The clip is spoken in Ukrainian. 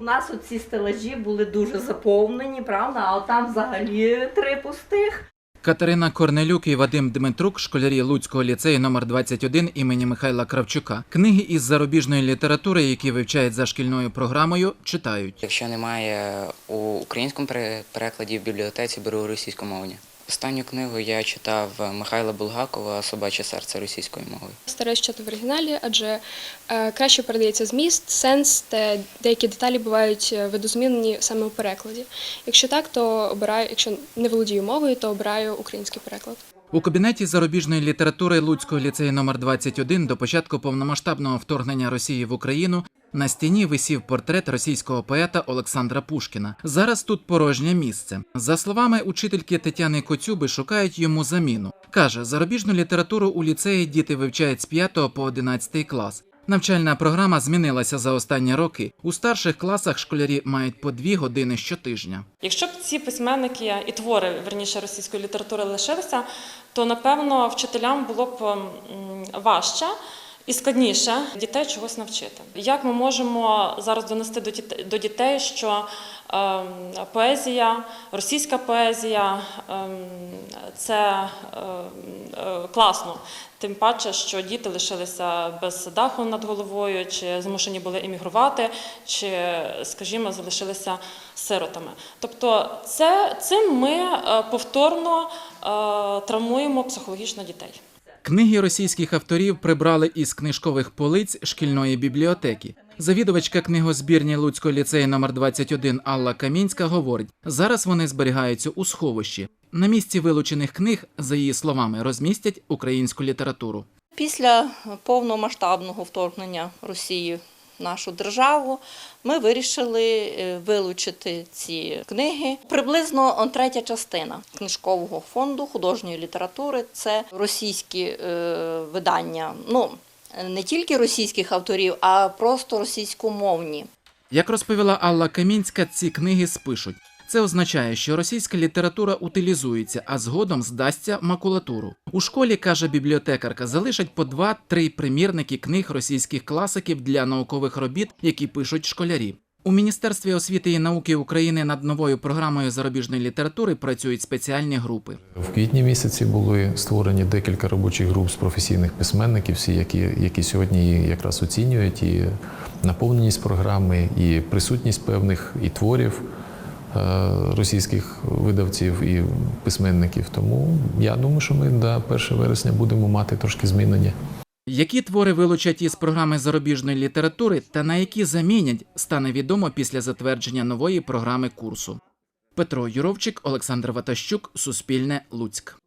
У нас оці стелажі були дуже заповнені, правда? А там взагалі три пустих. Катерина Корнелюк і Вадим Дмитрук, школярі Луцького ліцею номер 21 імені Михайла Кравчука. Книги із зарубіжної літератури, які вивчають за шкільною програмою, читають. Якщо немає у українському пере- перекладі в бібліотеці, беру російськомовні. Останню книгу я читав Михайла Булгакова Собаче серце російською мовою. Стараюсь читати в оригіналі, адже е, краще передається зміст, сенс та деякі деталі бувають е, видозмінені саме у перекладі. Якщо так, то обираю, якщо не володію мовою, то обираю український переклад. У кабінеті зарубіжної літератури Луцького ліцею номер 21 до початку повномасштабного вторгнення Росії в Україну на стіні висів портрет російського поета Олександра Пушкіна. Зараз тут порожнє місце. За словами учительки Тетяни Коцюби, шукають йому заміну. Каже, зарубіжну літературу у ліцеї діти вивчають з 5 по 11 клас. Навчальна програма змінилася за останні роки. У старших класах школярі мають по дві години щотижня. Якщо б ці письменники і твори верніше російської літератури лишилися, то напевно вчителям було б важче і складніше дітей чогось навчити. Як ми можемо зараз донести до дітей, що ем, поезія, російська поезія ем, це ем, е, класно. Тим паче, що діти лишилися без даху над головою, чи змушені були емігрувати, чи, скажімо, залишилися сиротами. Тобто, це цим ми е, повторно е, травмуємо психологічно дітей. Книги російських авторів прибрали із книжкових полиць шкільної бібліотеки. Завідувачка книгозбірні Луцького ліцею номер 21 Алла Камінська говорить: зараз вони зберігаються у сховищі. На місці вилучених книг, за її словами, розмістять українську літературу. Після повномасштабного вторгнення Росії нашу державу ми вирішили е, вилучити ці книги. Приблизно третя частина книжкового фонду художньої літератури це російські е, видання. Ну не тільки російських авторів, а просто російськомовні. Як розповіла Алла Камінська, ці книги спишуть. Це означає, що російська література утилізується, а згодом здасться макулатуру. У школі, каже бібліотекарка, залишать по два-три примірники книг російських класиків для наукових робіт, які пишуть школярі. У Міністерстві освіти і науки України над новою програмою зарубіжної літератури працюють спеціальні групи. В квітні місяці були створені декілька робочих груп з професійних письменників, всі, які, які сьогодні якраз оцінюють і наповненість програми, і присутність певних і творів російських видавців і письменників. Тому я думаю, що ми до 1 вересня будемо мати трошки змінення. Які твори вилучать із програми зарубіжної літератури та на які замінять, стане відомо після затвердження нової програми курсу. Петро Юровчик, Олександр Ватащук, Суспільне, Луцьк.